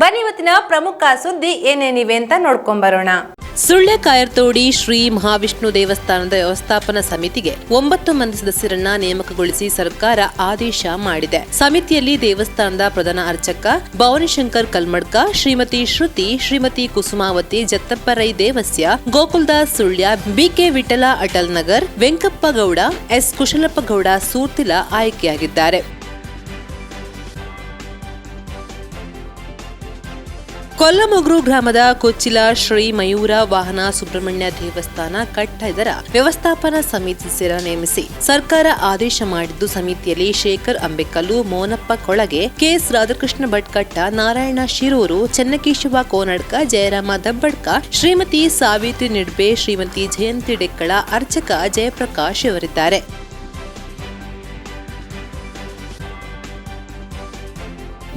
ಬನ್ನಿ ಇವತ್ತಿನ ಪ್ರಮುಖ ಸುದ್ದಿ ಏನೇನಿವೆ ಅಂತ ನೋಡ್ಕೊಂಬರೋಣ ಸುಳ್ಯ ಕಾಯರ್ತೋಡಿ ಶ್ರೀ ಮಹಾವಿಷ್ಣು ದೇವಸ್ಥಾನದ ವ್ಯವಸ್ಥಾಪನಾ ಸಮಿತಿಗೆ ಒಂಬತ್ತು ಮಂದಿ ಸದಸ್ಯರನ್ನ ನೇಮಕಗೊಳಿಸಿ ಸರ್ಕಾರ ಆದೇಶ ಮಾಡಿದೆ. ಸಮಿತಿಯಲ್ಲಿ ದೇವಸ್ಥಾನದ ಪ್ರಧಾನ ಅರ್ಚಕ Bhavanishankar Kalmadka, Shrimati Shruti, Shrimati Kusumavati Jattapparai Devasya, Gokuldas Sullia, B K Vittala Atal Nagar, Venkappa Gowda, S Kushalappa Gowda, Soorthila ಆಯ್ಕೆಯಾಗಿದ್ದಾರೆ. ಕೊಲ್ಲಮೊಗ್ರು ಗ್ರಾಮದ ಕೊಚ್ಚಿಲ ಶ್ರೀ ಮಯೂರ ವಾಹನ ಸುಬ್ರಹ್ಮಣ್ಯ ದೇವಸ್ಥಾನ ಕಟ್ಟದರ ವ್ಯವಸ್ಥಾಪನಾ ಸಮಿತಿ ಸಿರ ನೇಮಿಸಿ ಸರ್ಕಾರ ಆದೇಶ ಮಾಡಿದ್ದು ಸಮಿತಿಯಲ್ಲಿ ಶೇಖರ್ ಅಂಬೆಕಲ್ಲು, ಮೋನಪ್ಪ ಕೊಳಗೆ, ಕೆಎಸ್ ರಾಧಾಕೃಷ್ಣ ಭಟ್ಕಟ್ಟ, ನಾರಾಯಣ ಶಿರೂರು, ಚೆನ್ನಕೇಶವ ಕೋನಡ್ಕ, ಜಯರಾಮ ದಬ್ಬಡ್ಕ, ಶ್ರೀಮತಿ ಸಾವಿತ್ರಿ ನಿಡ್ಬೆ, ಶ್ರೀಮತಿ ಜಯಂತಿ ಡೆಕ್ಕಳ, ಅರ್ಚಕ ಜಯಪ್ರಕಾಶ್ ಇವರಿದ್ದಾರೆ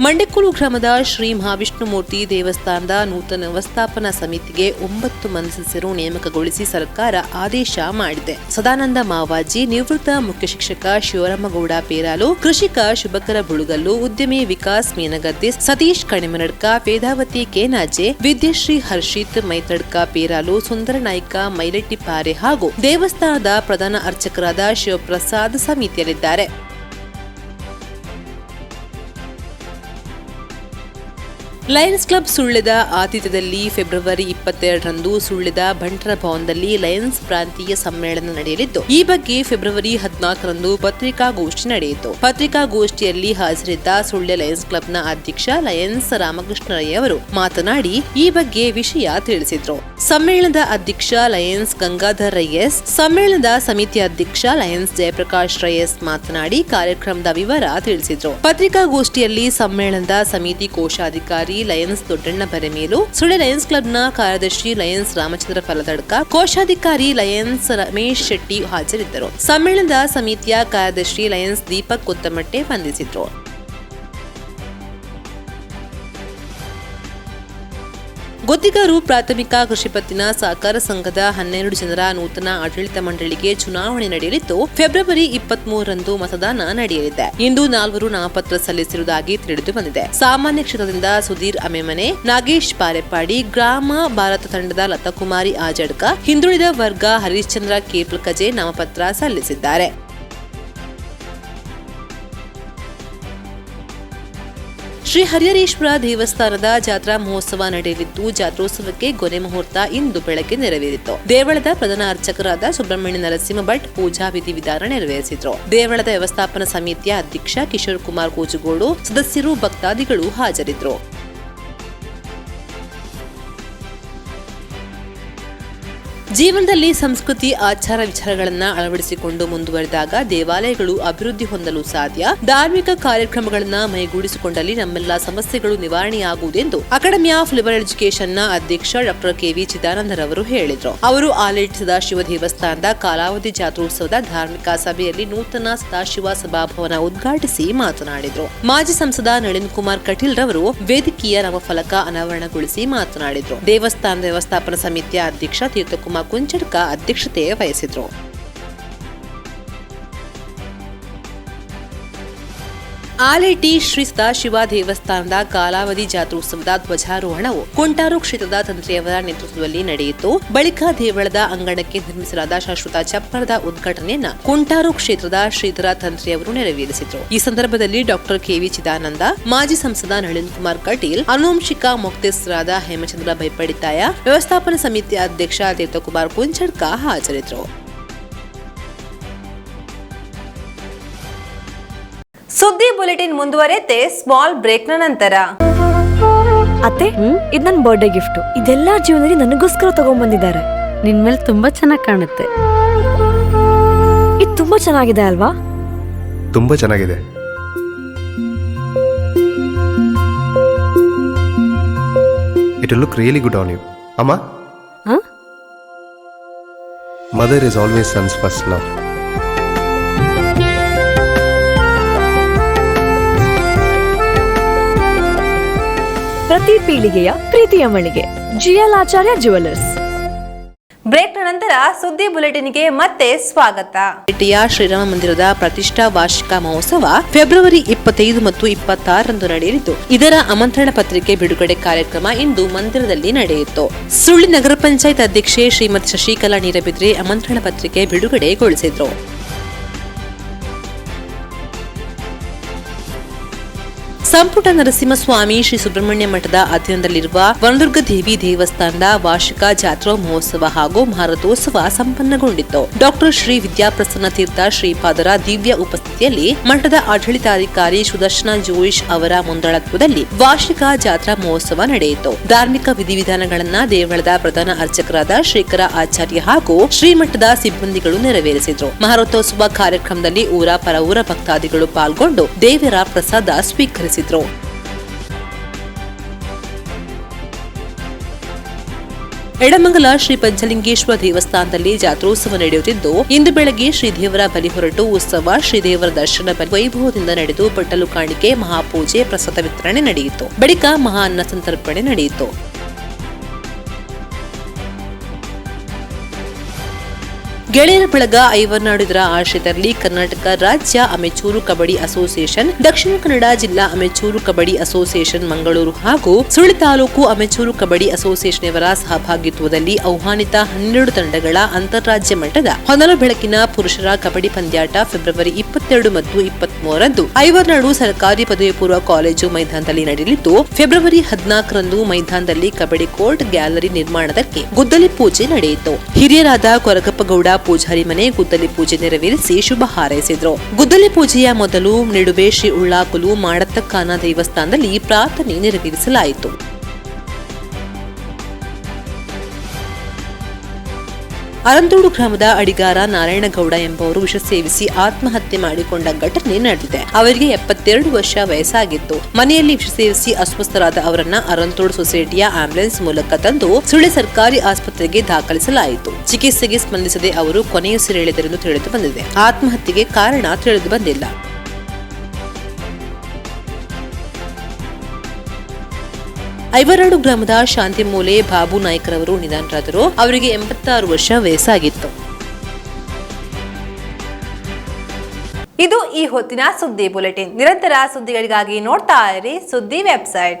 ಮಂಡೆಕೂರು ಗ್ರಾಮದ ಶ್ರೀ ಮಹಾವಿಷ್ಣುಮೂರ್ತಿ ದೇವಸ್ಥಾನದ ನೂತನ ವ್ಯವಸ್ಥಾಪನಾ ಸಮಿತಿಗೆ ಒಂಬತ್ತು ಸದಸ್ಯರು ನೇಮಕಗೊಳಿಸಿ ಸರ್ಕಾರ ಆದೇಶ ಮಾಡಿದೆ. ಸದಾನಂದ ಮಾವಾಜಿ, ನಿವೃತ್ತ ಮುಖ್ಯ ಶಿಕ್ಷಕ ಶಿವರಾಮಗೌಡ ಪೇರಾಲು, ಕೃಷಿಕ ಶುಭಕರ ಬುಳುಗಲ್ಲು, ಉದ್ಯಮಿ ವಿಕಾಸ್ ಮೀನಗದ್ದೆ, ಸತೀಶ್ ಕಣಿಮನಡ್ಕ, ವೇದಾವತಿ ಕೇನಾಜೆ, ವಿದ್ಯಶ್ರೀ ಹರ್ಷಿತ್, ಮೈತಡ್ಕ ಪೇರಾಲು, ಸುಂದರ ನಾಯ್ಕ ಮೈಲೆಟ್ಟಿಪಾರೆ ಹಾಗೂ ದೇವಸ್ಥಾನದ ಪ್ರಧಾನ ಅರ್ಚಕರಾದ ಶಿವಪ್ರಸಾದ್ ಸಮಿತಿಯಲ್ಲಿದ್ದಾರೆ. ಲಯನ್ಸ್ ಕ್ಲಬ್ ಸುಳ್ಯದ ಆತಿಥ್ಯದಲ್ಲಿ ಫೆಬ್ರವರಿ ಇಪ್ಪತ್ತೆರಡರಂದು ಸುಳ್ಯದ ಬಂಟರ ಭವನದಲ್ಲಿ ಲಯನ್ಸ್ ಪ್ರಾಂತೀಯ ಸಮ್ಮೇಳನ ನಡೆಯಲಿದ್ದು, ಈ ಬಗ್ಗೆ ಫೆಬ್ರವರಿ ಹದಿನಾಲ್ಕರಂದು ಪತ್ರಿಕಾಗೋಷ್ಠಿ ನಡೆಯಿತು. ಪತ್ರಿಕಾಗೋಷ್ಠಿಯಲ್ಲಿ ಹಾಜರಿದ್ದ ಸುಳ್ಯ ಲಯನ್ಸ್ ಕ್ಲಬ್ನ ಅಧ್ಯಕ್ಷ ಲಯನ್ಸ್ ರಾಮಕೃಷ್ಣ ರೈ ಅವರು ಮಾತನಾಡಿ, ಈ ಬಗ್ಗೆ ವಿಷಯ ತಿಳಿಸಿದ್ರು. ಸಮ್ಮೇಳನದ ಅಧ್ಯಕ್ಷ ಲಯನ್ಸ್ ಗಂಗಾಧರ್ ರೈಯಸ್, ಸಮ್ಮೇಳನದ ಸಮಿತಿ ಅಧ್ಯಕ್ಷ ಲಯನ್ಸ್ ಜಯಪ್ರಕಾಶ್ ರೈಯಸ್ ಮಾತನಾಡಿ, ಕಾರ್ಯಕ್ರಮದ ವಿವರ ತಿಳಿಸಿದ್ರು. ಪತ್ರಿಕಾಗೋಷ್ಠಿಯಲ್ಲಿ ಸಮ್ಮೇಳನದ ಸಮಿತಿ ಕೋಶಾಧಿಕಾರಿ ಲಯನ್ಸ್ ದೊಡ್ಡಣ್ಣ ಬರೆಮೇಲು. ಸುಳ್ಯ ಲಯನ್ಸ್ ಕ್ಲಬ್ನ ಕಾರ್ಯದರ್ಶಿ ಲಯನ್ಸ್ ರಾಮಚಂದ್ರ ಫಲದಡ್ಕ, ಕೋಶಾಧಿಕಾರಿ ಲಯನ್ಸ್ ರಮೇಶ್ ಶೆಟ್ಟಿ ಹಾಜರಿದ್ದರು. ಸಮ್ಮೇಳನದ ಸಮಿತಿಯ ಕಾರ್ಯದರ್ಶಿ ಲಯನ್ಸ್ ದೀಪಕ್ ಕೊತ್ತಮಟ್ಟೆ ವಂದಿಸಿದ್ರು. ಗೊತ್ತಿಗರು ಪ್ರಾಥಮಿಕ ಕೃಷಿ ಪತ್ತಿನ ಸಹಕಾರ ಸಂಘದ ಹನ್ನೆರಡು ಜನರ ನೂತನ ಆಡಳಿತ ಮಂಡಳಿಗೆ ಚುನಾವಣೆ ನಡೆಯಲಿದ್ದು, ಫೆಬ್ರವರಿ ಇಪ್ಪತ್ತ್ ಮೂರರಂದು ಮತದಾನ ನಡೆಯಲಿದೆ. ಇಂದು ನಾಲ್ವರು ನಾಮಪತ್ರ ಸಲ್ಲಿಸಿರುವುದಾಗಿ ತಿಳಿದು ಬಂದಿದೆ. ಸಾಮಾನ್ಯ ಕ್ಷೇತ್ರದಿಂದ ಸುಧೀರ್ ಅಮೆಮನೆ, ನಾಗೇಶ್ ಪಾರೆಪಾಡಿ ಗ್ರಾಮ ಭಾರತ ತಂಡದ ಲತಾಕುಮಾರಿ ಆಜಡ್ಕ, ಹಿಂದುಳಿದ ವರ್ಗ ಹರಿಶ್ಚಂದ್ರ ಕೇಪ್ಲಕಜೆ ನಾಮಪತ್ರ ಸಲ್ಲಿಸಿದ್ದಾರೆ. ಶ್ರೀ ಹರಿಹರೇಶ್ವರ ದೇವಸ್ಥಾನದ ಜಾತ್ರಾ ಮಹೋತ್ಸವ ನಡೆಯಲಿದ್ದು, ಜಾತ್ರೋತ್ಸವಕ್ಕೆ ಗೊನೆ ಮುಹೂರ್ತ ಇಂದು ಬೆಳಗ್ಗೆ ನೆರವೇರಿತು. ದೇವಳದ ಪ್ರಧಾನ ಅರ್ಚಕರಾದ ಸುಬ್ರಹ್ಮಣ್ಯ ನರಸಿಂಹ ಭಟ್ ಪೂಜಾ ವಿಧಿವಿಧಾನ ನೆರವೇರಿಸಿದ್ರು. ದೇವಳದ ವ್ಯವಸ್ಥಾಪನಾ ಸಮಿತಿಯ ಅಧ್ಯಕ್ಷ ಕಿಶೋರ್ ಕುಮಾರ್ ಕೋಜುಗೋಡು ಸದಸ್ಯರು, ಭಕ್ತಾದಿಗಳು ಹಾಜರಿದ್ದರು ಜೀವನದಲ್ಲಿ ಸಂಸ್ಕೃತಿ, ಆಚಾರ ವಿಚಾರಗಳನ್ನ ಅಳವಡಿಸಿಕೊಂಡು ಮುಂದುವರೆದಾಗ ದೇವಾಲಯಗಳು ಅಭಿವೃದ್ಧಿ ಹೊಂದಲು ಸಾಧ್ಯ. ಧಾರ್ಮಿಕ ಕಾರ್ಯಕ್ರಮಗಳನ್ನ ಮೈಗೂಡಿಸಿಕೊಂಡಲ್ಲಿ ನಮ್ಮೆಲ್ಲ ಸಮಸ್ಯೆಗಳು ನಿವಾರಣೆಯಾಗುವುದೆಂದು ಅಕಾಡೆಮಿ ಆಫ್ ಲಿಬರಲ್ ಎಜುಕೇಶನ್ನ ಅಧ್ಯಕ್ಷ ಡಾಕ್ಟರ್ ಕೆವಿ ಚಿದಾನಂದರವರು ಹೇಳಿದರು. ಅವರು ಆಲೇಟ್ ಸದಾಶಿವ ದೇವಸ್ಥಾನದ ಕಾಲಾವಧಿ ಜಾತ್ರೋತ್ಸವದ ಧಾರ್ಮಿಕ ಸಭೆಯಲ್ಲಿ ನೂತನ ಸದಾಶಿವ ಸಭಾಭವನ ಉದ್ಘಾಟಿಸಿ ಮಾತನಾಡಿದರು. ಮಾಜಿ ಸಂಸದ ನಳಿನ್ ಕುಮಾರ್ ಕಟೀಲ್ ರವರು ವೇದಿಕೆಯ ನಾಮಫಲಕ ಅನಾವರಣಗೊಳಿಸಿ ಮಾತನಾಡಿದರು. ದೇವಸ್ಥಾನದ ವ್ಯವಸ್ಥಾಪನಾ ಸಮಿತಿಯ ಅಧ್ಯಕ್ಷ ತೀರ್ಥಕುಮಾರ್ ಕುಂಚಡ್ಕ ಅಧ್ಯಕ್ಷತೆ ವಹಿಸಿದ್ರು. ಆಲೇಟಿ ಶ್ರೀ ಸದಾಶಿವ ದೇವಸ್ಥಾನದ ಕಾಲಾವಧಿ ಜಾತ್ರೋತ್ಸವದ ಧ್ವಜಾರೋಹಣವು ಕುಂಟಾರು ಕ್ಷೇತ್ರದ ತಂತ್ರಿಯವರ ನೇತೃತ್ವದಲ್ಲಿ ನಡೆಯಿತು. ಬಳಿಕ ದೇವಳದ ಅಂಗಣಕ್ಕೆ ನಿರ್ಮಿಸಲಾದ ಶಾಶ್ವತ ಚಪ್ಪರದ ಉದ್ಘಾಟನೆಯನ್ನ ಕುಂಟಾರು ಕ್ಷೇತ್ರದ ಶ್ರೀಧರ ತಂತ್ರಿಯವರು ನೆರವೇರಿಸಿದರು. ಈ ಸಂದರ್ಭದಲ್ಲಿ ಡಾಕ್ಟರ್ ಕೆವಿ ಚಿದಾನಂದ, ಮಾಜಿ ಸಂಸದ ನಳಿನ್ ಕುಮಾರ್ ಕಟೀಲ್, ಅನುವಂಶಿಕ ಮುಕ್ತೇಸರಾದ ಹೇಮಚಂದ್ರ ಬೈಪಡಿತಾಯ ವ್ಯವಸ್ಥಾಪನಾ ಸಮಿತಿ ಅಧ್ಯಕ್ಷ ದೇವತಕುಮಾರ್ ಕುಂಚಡ್ಕ ಹಾಜರಿದ್ದರು. ಸುದ್ದಿ ಬುಲೆಟಿನ್ ಮುಂದುವರೆತೆ ಸ್ಮಾಲ್ ಬ್ರೇಕ್ನ ನಂತರ. ಅತ್ತೆ ಇದು ನನ್ನ ಬರ್ಡೇ ಗಿಫ್ಟ್ ಇದೆಲ್ಲ ಜೀವನದಲ್ಲಿ ನನಗೋಸ್ಕರ ತಗೊಂಡ್ಬಂದಿದ್ದಾರೆ. ನಿನ್ ಮೇಲೆ ತುಂಬಾ ಚೆನ್ನಾಗಿ ಕಾಣುತ್ತೆ. ಇದು ತುಂಬಾ ಚೆನ್ನಾಗಿದೆ ಅಲ್ವಾ? ತುಂಬಾ ಚೆನ್ನಾಗಿದೆ. It look really good on you ಅಮ್ಮ? ಹ? Mother is always sons first love ಪ್ರತಿ ಪೀಳಿಗೆಯ ಪ್ರೀತಿಯ ಮಳಿಗೆ. ಜಿಎಲ್ ಆಚಾರ್ಯ ಜುವೆಲ್ಲರ್ಸ್ ಬ್ರೇಕ್ ನಂತರ ಸುದ್ದಿ ಬುಲೆಟಿನ್ಗೆ ಮತ್ತೆ ಸ್ವಾಗತ. ಪೇಟೆಯ ಶ್ರೀರಾಮ ಮಂದಿರದ ಪ್ರತಿಷ್ಠಾ ವಾರ್ಷಿಕ ಮಹೋತ್ಸವ ಫೆಬ್ರವರಿ ಇಪ್ಪತ್ತೈದು ಮತ್ತು ಇಪ್ಪತ್ತಾರರಂದು ನಡೆಯಲಿದ್ದು ಇದರ ಆಮಂತ್ರಣ ಪತ್ರಿಕೆ ಬಿಡುಗಡೆ ಕಾರ್ಯಕ್ರಮ ಇಂದು ಮಂದಿರದಲ್ಲಿ ನಡೆಯಿತು. ಸುಳ್ಳಿ ನಗರ ಪಂಚಾಯತ್ ಅಧ್ಯಕ್ಷೆ ಶ್ರೀಮತಿ ಶಶಿಕಲಾ ನೀರಬಿದ್ರೆ ಆಮಂತ್ರಣ ಪತ್ರಿಕೆ ಬಿಡುಗಡೆಗೊಳಿಸಿದ್ರು. ಸಂಪುಟ ನರಸಿಂಹಸ್ವಾಮಿ ಶ್ರೀ ಸುಬ್ರಹ್ಮಣ್ಯ ಮಠದ ಅಧೀನದಲ್ಲಿರುವ ವನದುರ್ಗ ದೇವಿ ದೇವಸ್ಥಾನದ ವಾರ್ಷಿಕ ಜಾತ್ರಾ ಮಹೋತ್ಸವ ಹಾಗೂ ಮಾರಥೋತ್ಸವ ಸಂಪನ್ನಗೊಂಡಿತ್ತು. ಡಾಕ್ಟರ್ ಶ್ರೀ ವಿದ್ಯಾಪ್ರಸನ್ನ ತೀರ್ಥ ಶ್ರೀಪಾದರ ದಿವ್ಯ ಉಪಸ್ಥಿತಿಯಲ್ಲಿ ಮಠದ ಆಡಳಿತಾಧಿಕಾರಿ ಸುದರ್ಶನ ಜೋಯಿಶ್ ಅವರ ಮುಂದಾಳತ್ವದಲ್ಲಿ ವಾರ್ಷಿಕ ಜಾತ್ರಾ ಮಹೋತ್ಸವ ನಡೆಯಿತು. ಧಾರ್ಮಿಕ ವಿಧಿವಿಧಾನಗಳನ್ನ ದೇವಳದ ಪ್ರಧಾನ ಅರ್ಚಕರಾದ ಶೇಖರ ಆಚಾರ್ಯ ಹಾಗೂ ಶ್ರೀಮಠದ ಸಿಬ್ಬಂದಿಗಳು ನೆರವೇರಿಸಿದರು. ಮಹಾರಥೋತ್ಸವ ಕಾರ್ಯಕ್ರಮದಲ್ಲಿ ಊರ ಪರವೂರ ಭಕ್ತಾದಿಗಳು ಪಾಲ್ಗೊಂಡು ದೇವರ ಪ್ರಸಾದ ಸ್ವೀಕರಿಸಿದ್ರು. ಎಡಮಂಗಲ ಶ್ರೀ ಪಂಚಲಿಂಗೇಶ್ವರ ದೇವಸ್ಥಾನದಲ್ಲಿ ಜಾತ್ರೋತ್ಸವ ನಡೆಯುತ್ತಿದ್ದು, ಇಂದು ಬೆಳಗ್ಗೆ ಶ್ರೀದೇವರ ಬಲಿ ಹೊರಟು ಉತ್ಸವ ಶ್ರೀದೇವರ ದರ್ಶನ ಬಲಿ ವೈಭವದಿಂದ ನಡೆದು ಬಟ್ಟಲು ಕಾಣಿಕೆ, ಮಹಾಪೂಜೆ, ಪ್ರಸಾದ ವಿತರಣೆ ನಡೆಯಿತು. ಬಳಿಕ ಮಹಾ ಅನ್ನ ಸಂತರ್ಪಣೆ ನಡೆಯಿತು. ಗೆಳೆಯರ ಬಳಗ ಐವರ್ನಾಡು ಇದರ ಆಶ್ರಯದಲ್ಲಿ ಕರ್ನಾಟಕ ರಾಜ್ಯ ಅಮೆಚೂರು ಕಬಡ್ಡಿ ಅಸೋಸಿಯೇಷನ್, ದಕ್ಷಿಣ ಕನ್ನಡ ಜಿಲ್ಲಾ ಅಮೆಚೂರು ಕಬಡ್ಡಿ ಅಸೋಸಿಯೇಷನ್ ಮಂಗಳೂರು ಹಾಗೂ ಸುಳ್ಳಿ ತಾಲೂಕು ಅಮೆಚೂರು ಕಬಡ್ಡಿ ಅಸೋಸಿಯೇಷನ್ ಇವರ ಸಹಭಾಗಿತ್ವದಲ್ಲಿ ಆಹ್ವಾನಿತ ಹನ್ನೆರಡು ತಂಡಗಳ ಅಂತಾರಾಜ್ಯ ಮಟ್ಟದ ಹೊನಲು ಬೆಳಕಿನ ಪುರುಷರ ಕಬಡ್ಡಿ ಪಂದ್ಯಾಟ ಫೆಬ್ರವರಿ ಇಪ್ಪತ್ತೆರಡು ಮತ್ತು ಇಪ್ಪತ್ಮೂರರಂದು ಐವರ್ನಾಡು ಸರ್ಕಾರಿ ಪದವಿ ಪೂರ್ವ ಕಾಲೇಜು ಮೈದಾನದಲ್ಲಿ ನಡೆಯಲಿದ್ದು, ಫೆಬ್ರವರಿ ಹದಿನಾಲ್ಕರಂದು ಮೈದಾನದಲ್ಲಿ ಕಬಡ್ಡಿ ಕೋರ್ಟ್ ಗ್ಯಾಲರಿ ನಿರ್ಮಾಣದಕ್ಕೆ ಗುದ್ದಲಿ ಪೂಜೆ ನಡೆಯಿತು. ಹಿರಿಯರಾದ ಕೊರಗಪ್ಪಗೌಡ ಪೂಜಾರಿ ಮನೆ ಗುದ್ದಲಿ ಪೂಜೆ ನೆರವೇರಿಸಿ ಶುಭ ಹಾರೈಸಿದ್ರು. ಗುದ್ದಲಿ ಪೂಜೆಯ ಮೊದಲು ನಿಡುವೆ ಶ್ರೀ ಉಳ್ಳಾಕುಲು ಮಾಡತ್ತಕ್ಕಾನ ದೇವಸ್ಥಾನದಲ್ಲಿ ಪ್ರಾರ್ಥನೆ ನೆರವೇರಿಸಲಾಯಿತು. ಅರಂತೋಡು ಗ್ರಾಮದ ಅಡಿಗಾರ ನಾರಾಯಣಗೌಡ ಎಂಬುವರು ವಿಷ ಸೇವಿಸಿ ಆತ್ಮಹತ್ಯೆ ಮಾಡಿಕೊಂಡ ಘಟನೆ ನಡೆದಿದೆ. ಅವರಿಗೆ ಎಪ್ಪತ್ತೆರಡು ವರ್ಷ ವಯಸ್ಸಾಗಿತ್ತು. ಮನೆಯಲ್ಲಿ ವಿಷ ಸೇವಿಸಿ ಅಸ್ವಸ್ಥರಾದ ಅವರನ್ನ ಅರಂತೋಡು ಸೊಸೈಟಿಯ ಆಂಬ್ಯುಲೆನ್ಸ್ ಮೂಲಕ ತಂದು ಸುಳ್ಳಿ ಸರ್ಕಾರಿ ಆಸ್ಪತ್ರೆಗೆ ದಾಖಲಿಸಲಾಯಿತು. ಚಿಕಿತ್ಸೆಗೆ ಸ್ಪಂದಿಸದೆ ಅವರು ಕೊನೆಯುಸಿರೆಳೆದರೆಂದು ತಿಳಿದು ಬಂದಿದೆ. ಆತ್ಮಹತ್ಯೆಗೆ ಕಾರಣ ತಿಳಿದು ಬಂದಿಲ್ಲ. ಐವರಾಡು ಗ್ರಾಮದ ಶಾಂತಿಮೂಲೆ ಬಾಬು ನಾಯ್ಕರವರು ನಿಧನರಾದರು. ಅವರಿಗೆ ಎಂಬತ್ತಾರು ವರ್ಷ ವಯಸ್ಸಾಗಿತ್ತು. ಇದು ಈ ಹೊತ್ತಿನ ಸುದ್ದಿ ಬುಲೆಟಿನ್. ನಿರಂತರ ಸುದ್ದಿಗಳಿಗಾಗಿ ನೋಡ್ತಾ ಇರಿ ಸುದ್ದಿ ವೆಬ್ಸೈಟ್.